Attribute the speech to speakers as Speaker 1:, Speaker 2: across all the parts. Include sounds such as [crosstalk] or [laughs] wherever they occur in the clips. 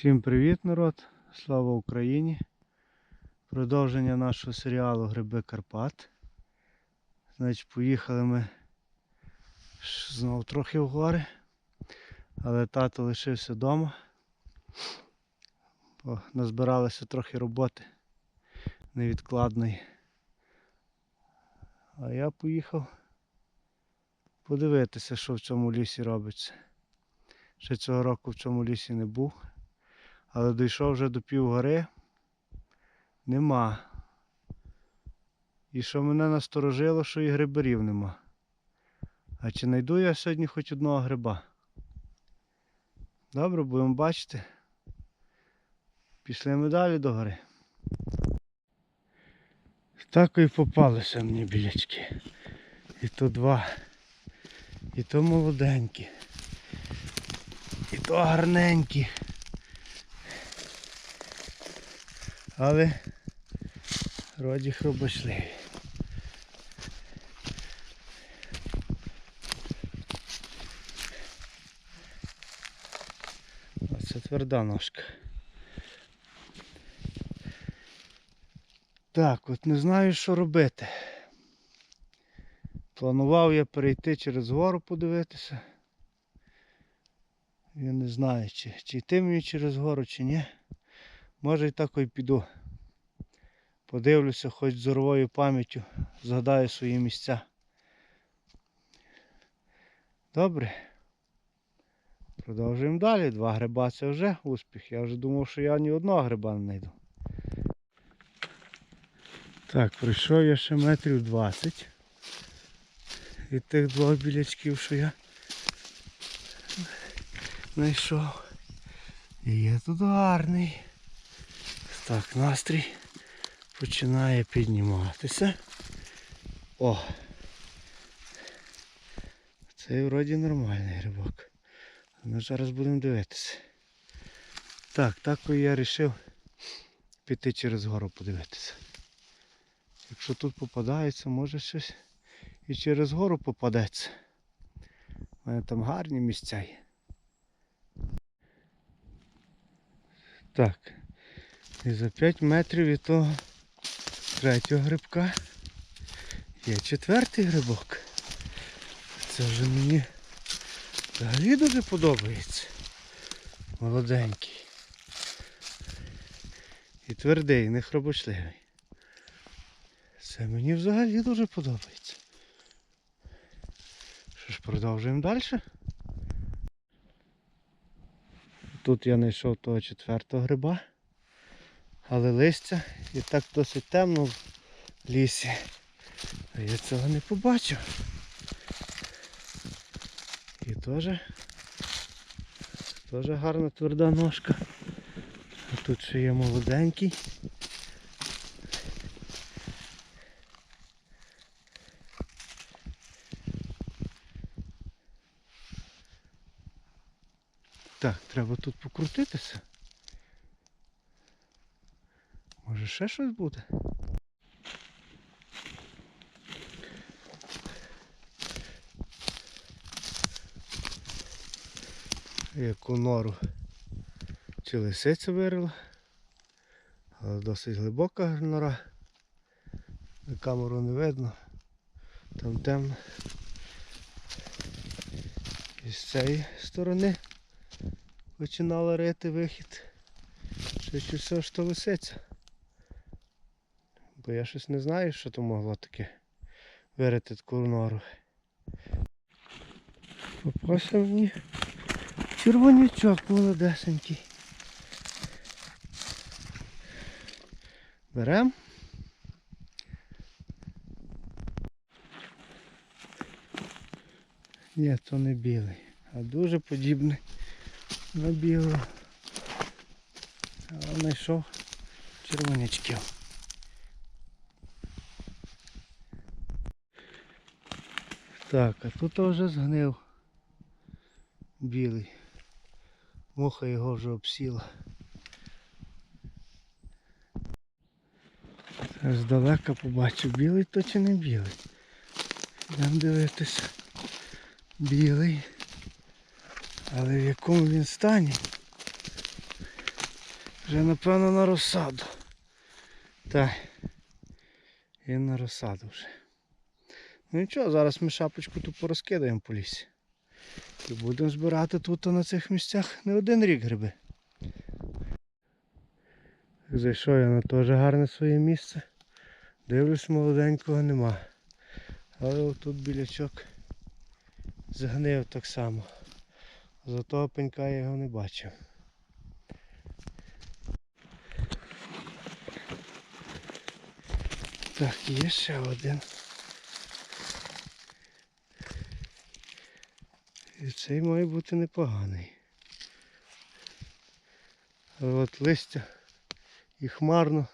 Speaker 1: Всім привіт, народ! Слава Україні! Продовження нашого серіалу Гриби Карпат. Значить, поїхали ми знову трохи в гори, але тато лишився вдома. Бо назбиралося трохи роботи невідкладної. А я поїхав подивитися, що в цьому лісі робиться. Ще цього року в цьому лісі не був. Але дійшов вже до півгори. Нема. І що мене насторожило, що і грибарів нема. А чи знайду я сьогодні хоч одного гриба? Добре, будемо бачити. Пішли ми далі до гори. Так і попалися мені білячки. І то два. І то молоденькі. І то гарненькі. Але роді хробочливі. Оце тверда ножка. Так, от не знаю, що робити. Планував я перейти через гору подивитися. Я не знаю, чи, чи йти мені через гору, чи ні. Може і так і піду. Подивлюся, хоч зоровою пам'яттю, згадаю свої місця. Добре. Продовжуємо далі. Два гриба це вже успіх. Я вже думав, що я ні одного гриба не знайду. Так, пройшов я ще метрів 20 від тих двох білячків, що я знайшов. І є тут гарний. Так, настрій починає підніматися. О! Цей вроді нормальний грибок. Ми зараз будемо дивитися. Так, так я вирішив піти через гору подивитися. Якщо тут попадається, може щось і через гору попадеться. У мене там гарні місця є. Так. І за 5 метрів від того третього грибка є четвертий грибок. Це вже мені взагалі дуже подобається. Молоденький. І твердий, не хробочливий. Це мені взагалі дуже подобається. Що ж, продовжуємо далі? Тут я знайшов того четвертого гриба. Але листя і так досить темно в лісі. А я цього не побачив. І теж теж гарна тверда ножка. А тут ще є молоденький. Так, треба тут покрутитися. Може ще щось буде? Яку нору чи лисиця вирила, але досить глибока нора. Камеру не видно, там темно. І з цієї сторони починала рити вихід. Швидше все, що лисиця. Бо я щось не знаю, що то могло таке вирити таку нору. Попався мені червонячок молодесенький. Берем. Ні, то не білий, а дуже подібний на білого. Але знайшов червонячків. Так, а тут вже згнив білий. Муха його вже обсіла. Аж здалека побачив, білий то чи не білий. Йдемо дивитися. Білий. Але в якому він стані? Вже напевно на розсаду. Так. І на розсаду вже. Ну нічого, зараз ми шапочку тут порозкидаємо по лісі. І будемо збирати тут на цих місцях не один рік гриби. Зайшов я на теж гарне своє місце. Дивлюсь, молоденького нема. Але отут білячок згнив так само. За того пенька я його не бачив. Так, є ще один. І цей має бути непоганий. Але от листя і хмарно.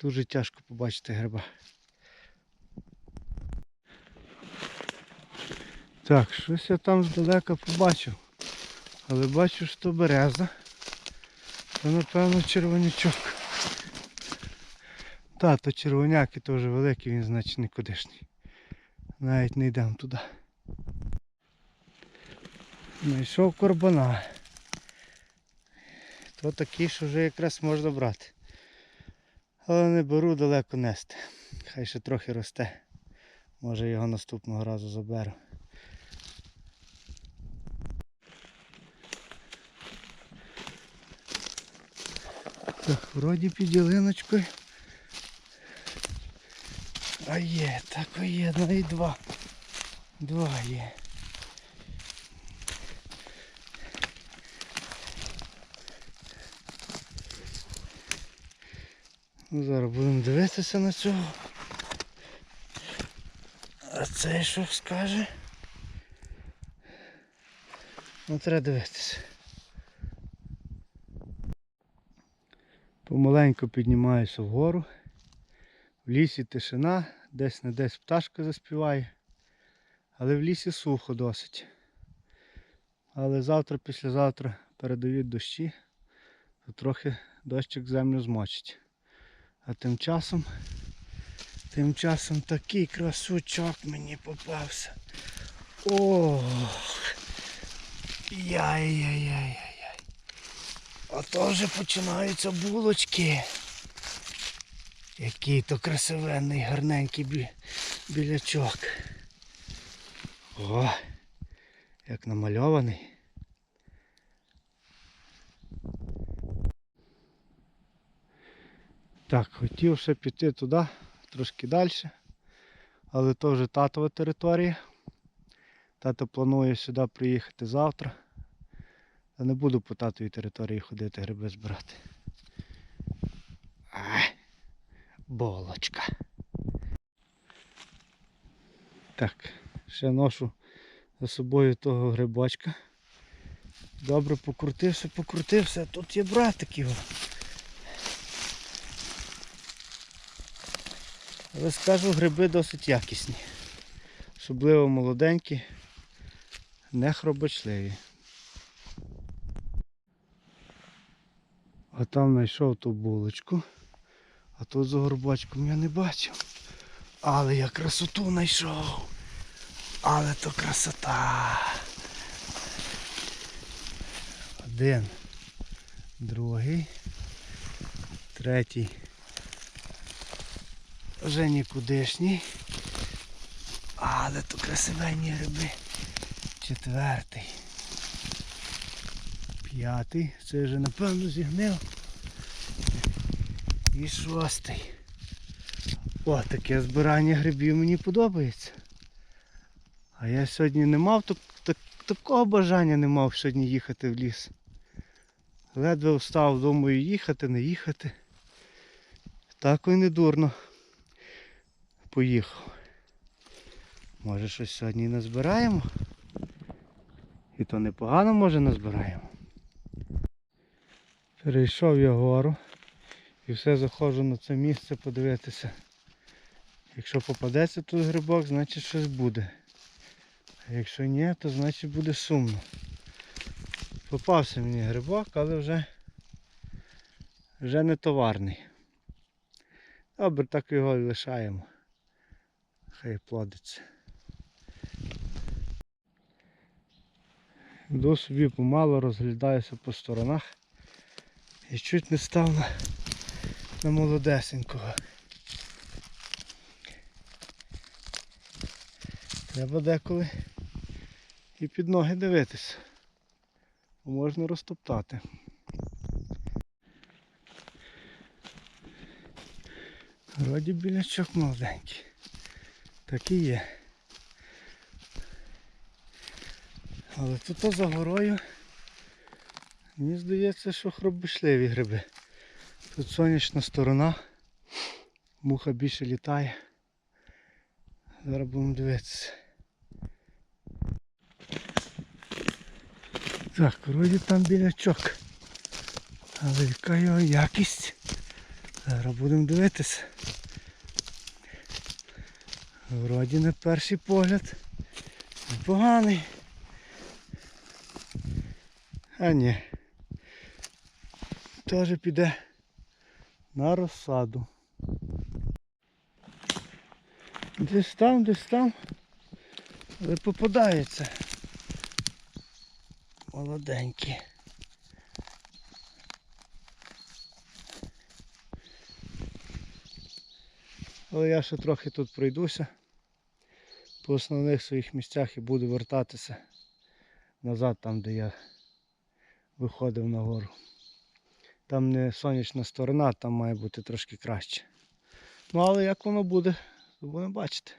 Speaker 1: Дуже тяжко побачити гриба. Так, щось я там здалека побачив. Але бачу, що береза. Це напевно червонячок. Та, то червоняк і теж великий, він значить нікудишній. Навіть не йдемо туди. Знайшов корбана. То такий, що вже якраз можна брати. Але не беру далеко нести. Хай ще трохи росте. Може його наступного разу заберу. Так, вроді під ялиночкою. А є, так є, ну і два. Два є. Ну, зараз будемо дивитися на цього. А цей що скаже? Ну треба дивитися. Помаленьку піднімаюся вгору. В лісі тишина, десь не десь пташка заспіває. Але в лісі сухо досить. Але завтра, післязавтра передають дощі, то трохи дощик землю змочить. А тим часом, тим часом такий красучок мені попався. Ох! Яй-яй-яй-яй-яй. Ото вже починаються булочки. Який то красивенний, гарненький бі... білячок. О, як намальований. Так, хотів ще піти туди, трошки далі. Але то вже татова територія. Тато планує сюди приїхати завтра. Та не буду по татовій території ходити гриби збирати. Ай, болочка. Так, ще ношу за собою того грибочка. Добре покрутився, покрутився, тут є братик його. Але скажу, гриби досить якісні. Особливо молоденькі, не хробочливі. А там знайшов ту булочку. А тут за горбочком я не бачив. Але я красоту знайшов. Але то красота. Один. Другий. Третій. Вже нікудишній. Але то красивенні гриби. Четвертий. П'ятий. Це вже напевно зігнив. І шостий. О, таке збирання грибів мені подобається. А я сьогодні не мав так, так, такого бажання не мав сьогодні їхати в ліс. Ледве встав, думаю, їхати, не їхати. Так і не дурно. Поїхав. Може щось сьогодні назбираємо? І то непогано може назбираємо. Перейшов я гору і все заходжу на це місце подивитися. Якщо попадеться тут грибок, значить щось буде. А якщо ні, то значить буде сумно. Попався мені грибок, але вже, вже не товарний. Добре, так його і лишаємо. Хай плодиться. Йду собі помало, розглядаюся по сторонах. І чуть не став на, на молодесенького. Треба деколи і під ноги дивитися. Бо можна розтоптати. Вроді білячок молоденький. Так і є. Але тут за горою мені здається, що хробишливі гриби. Тут сонячна сторона, муха більше літає. Зараз будемо дивитися. Так, вроді там білячок. Але яка його якість? Зараз будемо дивитися. Вроді на перший погляд. Непоганий. А ні. Теж піде на розсаду. Десь там, десь там. Але попадається. Молоденькі. Але я ще трохи тут пройдуся. По основних своїх місцях і буду вертатися назад, там де я виходив на гору. Там не сонячна сторона, там має бути трошки краще. Ну але як воно буде, то будемо бачити.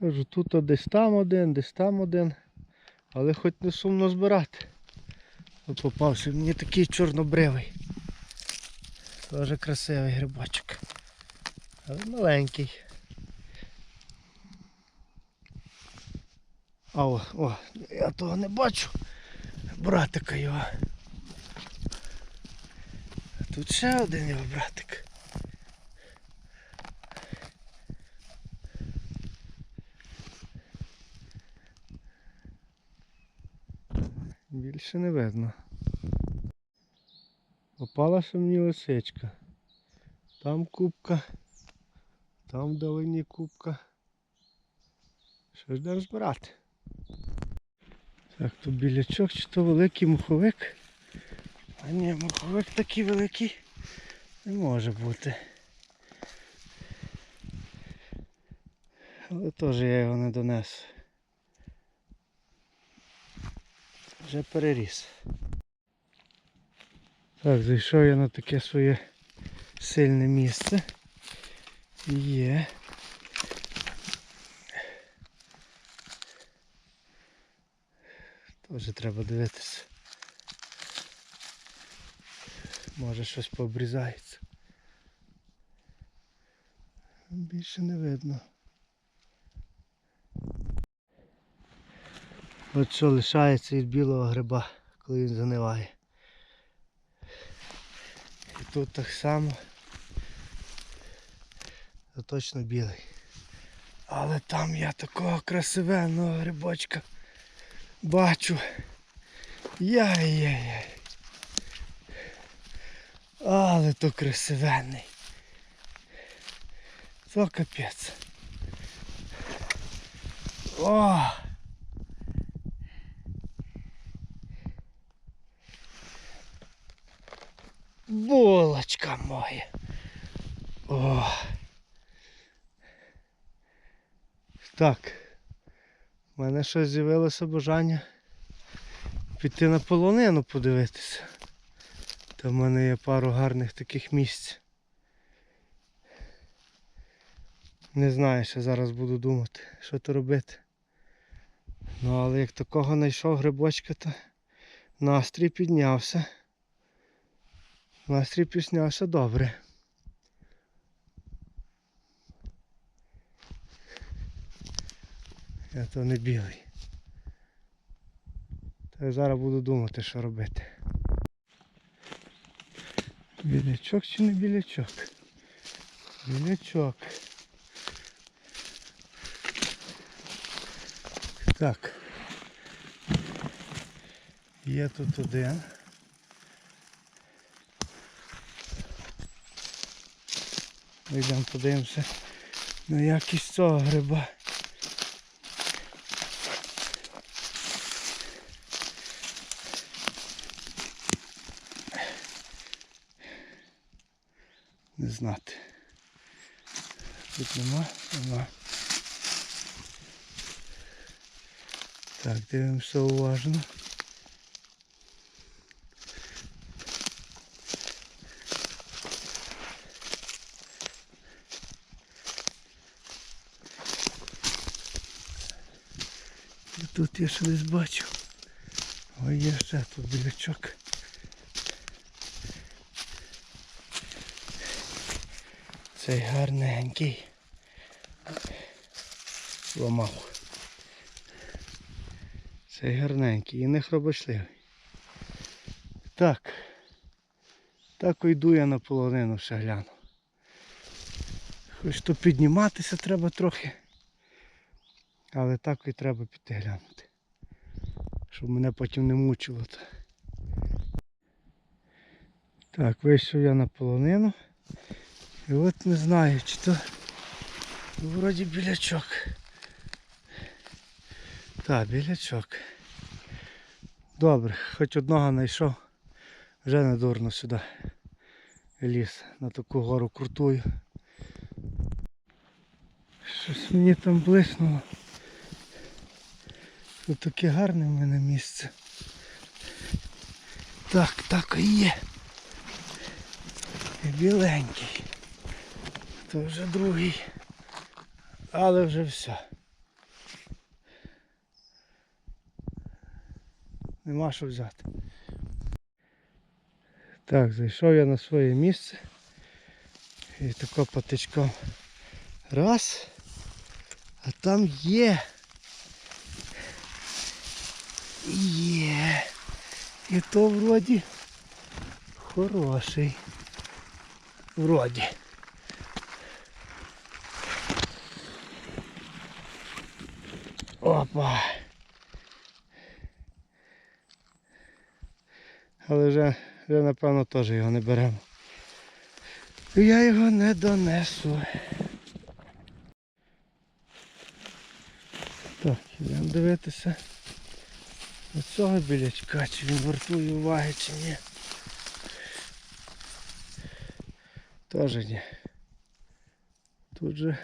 Speaker 1: Кажу, тут десь там один, десь там один. Але хоч не сумно збирати. От попався мені такий чорнобривий. Дуже красивий грибочок. Але маленький. А о, о, я того не бачу. Братика його. Тут ще один його братик. Більше не видно. Попалася мені лисичка. Там кубка, там вдалині кубка. Що ж будемо збирати? Так, тут білячок чи то великий муховик. А ні, муховик такий великий не може бути. Але теж я його не донес. Вже переріс. Так, зайшов я на таке своє сильне місце. Є. Теж треба дивитися. Може щось пообрізається. Більше не видно. От що лишається від білого гриба, коли він заниває. І тут так само. Це точно білий. Але там я такого красивенного грибочка бачу. Яй-яй-яй. Але то красивенний. То капець. О! Булочка моя. О. Так. У мене щось з'явилося бажання піти на полонину подивитися. Там в мене є пару гарних таких місць. Не знаю, що зараз буду думати, що то робити. Ну але як такого знайшов грибочка, то настрій піднявся. Настрій піднявся добре. Я то не білий. Та я зараз буду думати, що робити. Білячок чи не білячок? Білячок. Так. Є тут один. Ми йдемо подивимося на якість цього гриба. Знати. Тут нема, нема. Так, дивимося уважно. Тут я ще десь бачу. Ой, є ще тут білячок. Цей гарненький. Ламав. Цей гарненький і не хробочливий. Так. Так йду я на полонину ще гляну. Хоч то підніматися треба трохи. Але так і треба піти глянути. Щоб мене потім не мучило. Так, вийшов я на полонину. І от не знаю, чи то вроді білячок. Так, білячок. Добре, хоч одного знайшов. Вже не дурно сюди ліз на таку гору крутую. Щось мені там блиснуло. Тут таке гарне в мене місце. Так, так і є. І біленький. То вже другий. Але вже все. Нема що взяти. Так, зайшов я на своє місце. І тако патичком. Раз. А там є. Є. І то вроді хороший. Вроді. Опа. Але вже, вже напевно теж його не беремо. Я його не донесу. Так, йдемо дивитися на цього білячка, чи він вартує уваги, чи ні. Теж ні. Тут же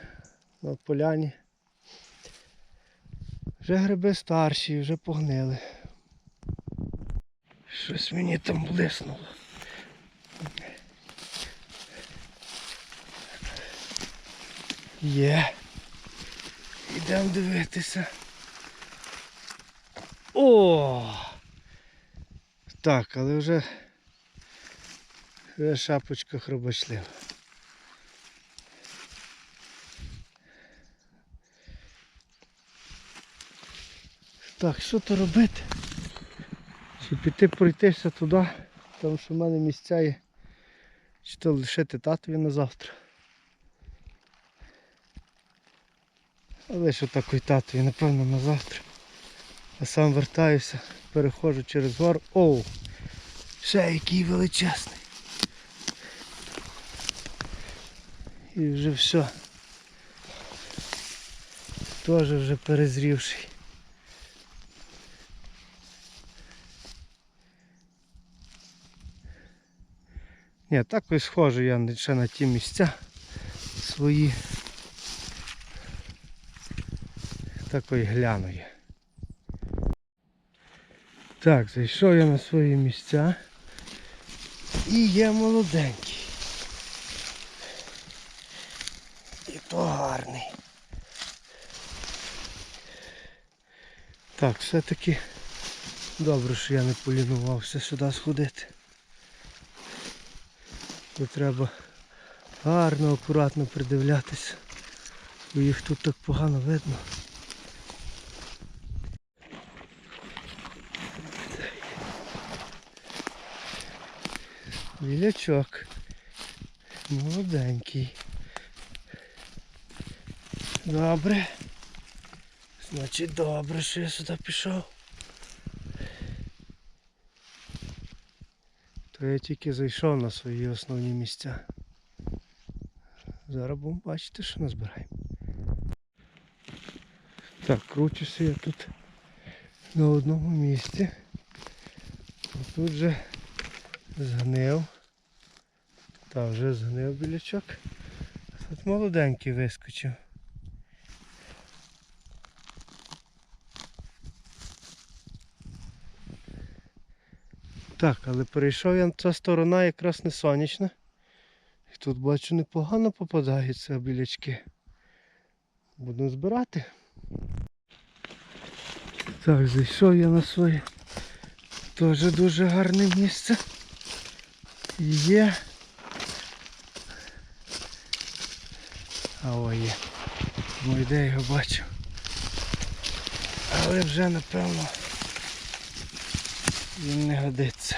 Speaker 1: на поляні. Вже гриби старші, вже погнили. Щось мені там блиснуло. Є. Ідемо дивитися. О! Так, але вже шапочка хробочлива. Так, що то робити? Чи піти пройтися туди, тому що в мене місця є. Чи то лишити татові на завтра. Але що такий татові, напевно, на завтра. А сам вертаюся, переходжу через гору. Оу! Ще який величезний. І вже все. Теж вже перезрівший. Ні, так ось схожу я ще на ті місця свої. Такої гляну я. Так, зайшов я на свої місця. І є молоденький. І то гарний. Так, все-таки добре, що я не полінувався сюди сходити. Тут треба гарно, акуратно придивлятися. Бо їх тут так погано видно. Білячок. Молоденький. Добре. Значить добре, що я сюди пішов. Я тільки зайшов на свої основні місця. Зараз будемо бачити, що назбираємо. Так, кручуся я тут на одному місці. Тут же згнив. Та вже згнив білячок. Тут молоденький вискочив. Так, але перейшов я ця сторона якраз не сонячна. І тут бачу непогано попадаються білячки. Будемо збирати. Так, зайшов я на своє теж дуже гарне місце. Є. А о є. Ну де його бачу. Але вже напевно він не годиться.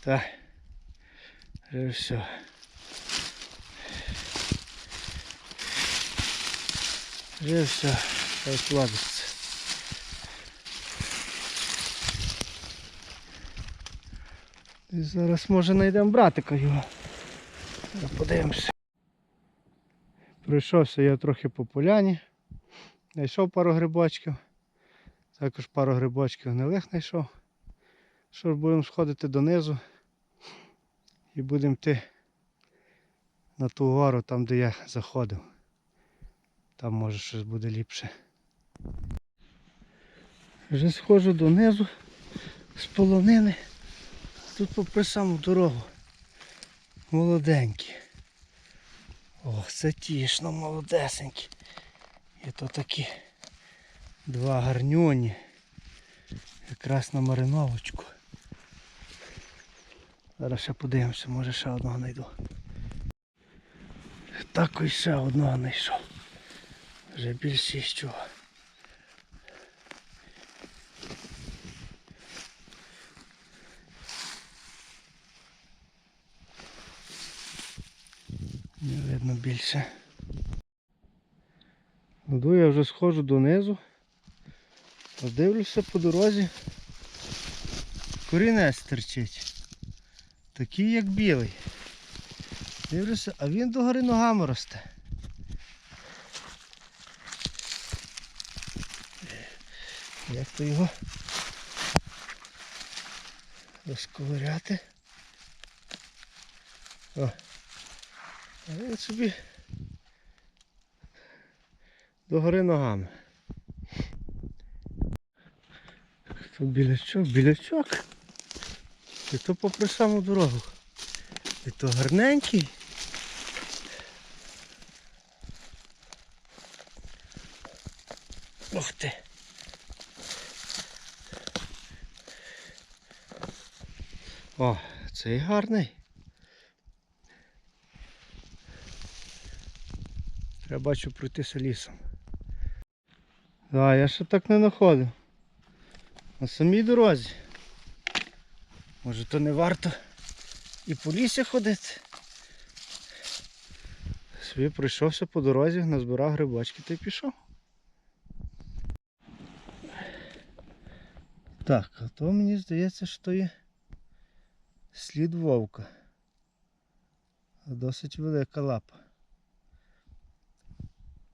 Speaker 1: Так. Вже все. Вже все. Розкладеться. І зараз може знайдемо братика його. Подивимося. Пройшовся я трохи по поляні. Знайшов пару грибочків. Також пару грибочків гнилих знайшов. Що ж будемо сходити донизу і будемо йти на ту гору, там де я заходив. Там може щось буде ліпше. Вже сходжу донизу з полонини. Тут попри саму дорогу. Молоденькі. Ох, це тішно, молодесенькі. І то такі два гарньоні. Якраз на мариновочку. Зараз ще подивимося, може ще одного знайду. Так і ще одного знайшов. Вже більше з чого. Не видно більше. Іду я вже сходжу донизу. Подивлюся по дорозі. Корінець терчить. Такий як білий. Дивлюся, а він догори ногами росте. Як то його розковиряти? О. А він собі догори ногами. То білячок, білячок. І то попри саму дорогу. І то гарненький. Ух ти. О, цей гарний. Треба бачу пройтися лісом. А, я ще так не знаходив. На самій дорозі. Може то не варто і по лісі ходити. Собі пройшовся по дорозі, назбирав грибочки та й пішов. Так, а то мені здається, що є слід вовка. Досить велика лапа.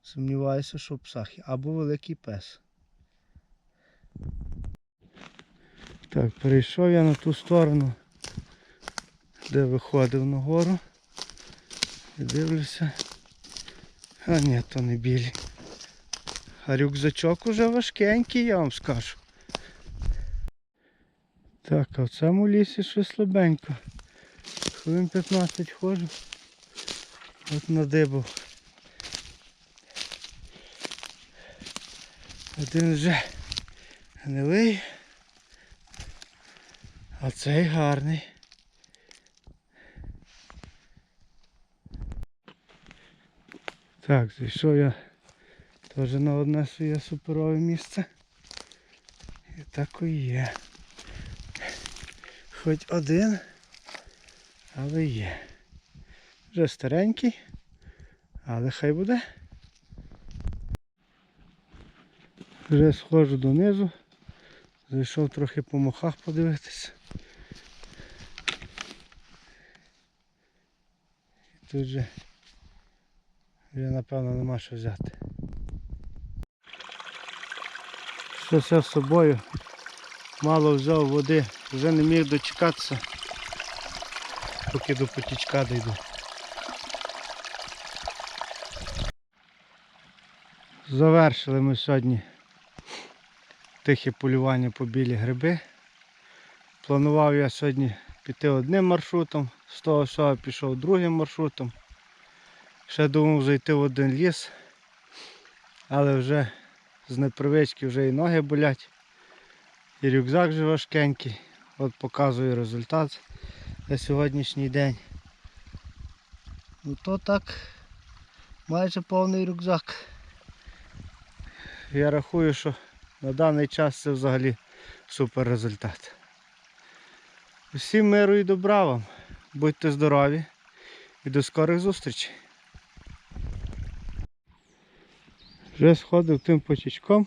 Speaker 1: Сумніваюся, що псахи або великий пес. Так, перейшов я на ту сторону, де виходив на гору. І дивлюся. А ні, то не білі. А рюкзачок уже важкенький, я вам скажу. Так, а в цьому лісі щось слабенько. Хвилин 15 ходжу. От надибав. Один вже гнилий. А цей гарний. Так, зайшов я теж на одне своє суперове місце. І так і є. Хоч один, але є. Вже старенький, але хай буде. Вже схожу донизу. Зайшов трохи по мохах подивитися. Тут же вже напевно нема що взяти. Щось я з собою мало взяв води, вже не міг дочекатися. поки до потічка дійду. Завершили ми сьогодні тихе полювання по білі гриби. Планував я сьогодні піти одним маршрутом, з того всього пішов другим маршрутом. Ще думав зайти в один ліс, але вже з непривички вже і ноги болять, і рюкзак вже важкенький. От показую результат на сьогоднішній день. Ну то так, майже повний рюкзак. Я рахую, що на даний час це взагалі супер результат. Усім миру і добра вам. Будьте здорові і до скорих зустрічей. Вже сходив тим почечком.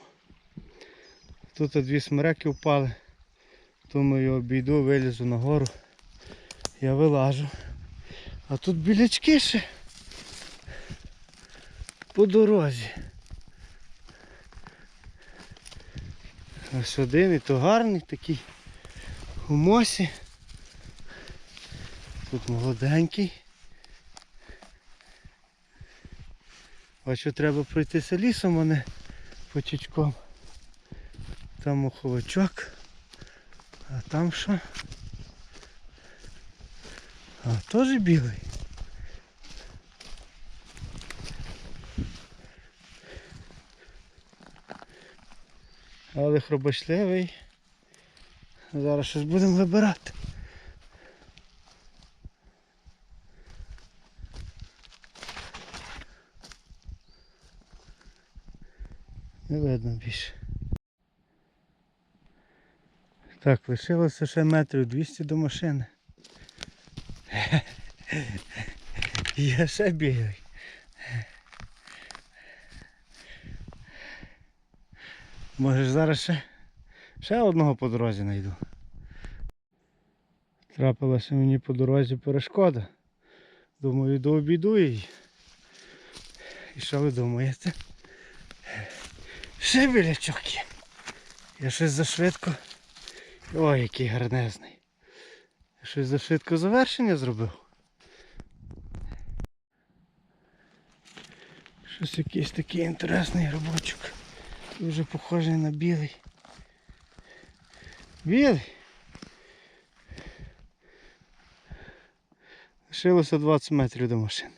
Speaker 1: Тут дві смереки впали. Думаю, обійду, вилізу нагору. Я вилажу. А тут білячки ще по дорозі. Ось один і то гарний такий у мосі. Тут молоденький. Бачу, треба пройтися лісом, а не потічком. Там муховичок. А там що? А, теж білий. Але хробочливий. Зараз щось будемо вибирати. Не видно більше. Так, лишилося ще метрів 200 до машини. [laughs] Я ще бігаю. Може зараз ще, ще одного по дорозі знайду. Трапилася мені по дорозі перешкода. Думаю, йду обійду її. І що ви думаєте? Ще білячок є. Я щось зашвидко. Ой, який гарнезний. Я щось зашвидко завершення зробив. Щось якийсь такий інтересний робочок. Дуже похожий на білий. Білий. Лишилося 20 метрів до машини.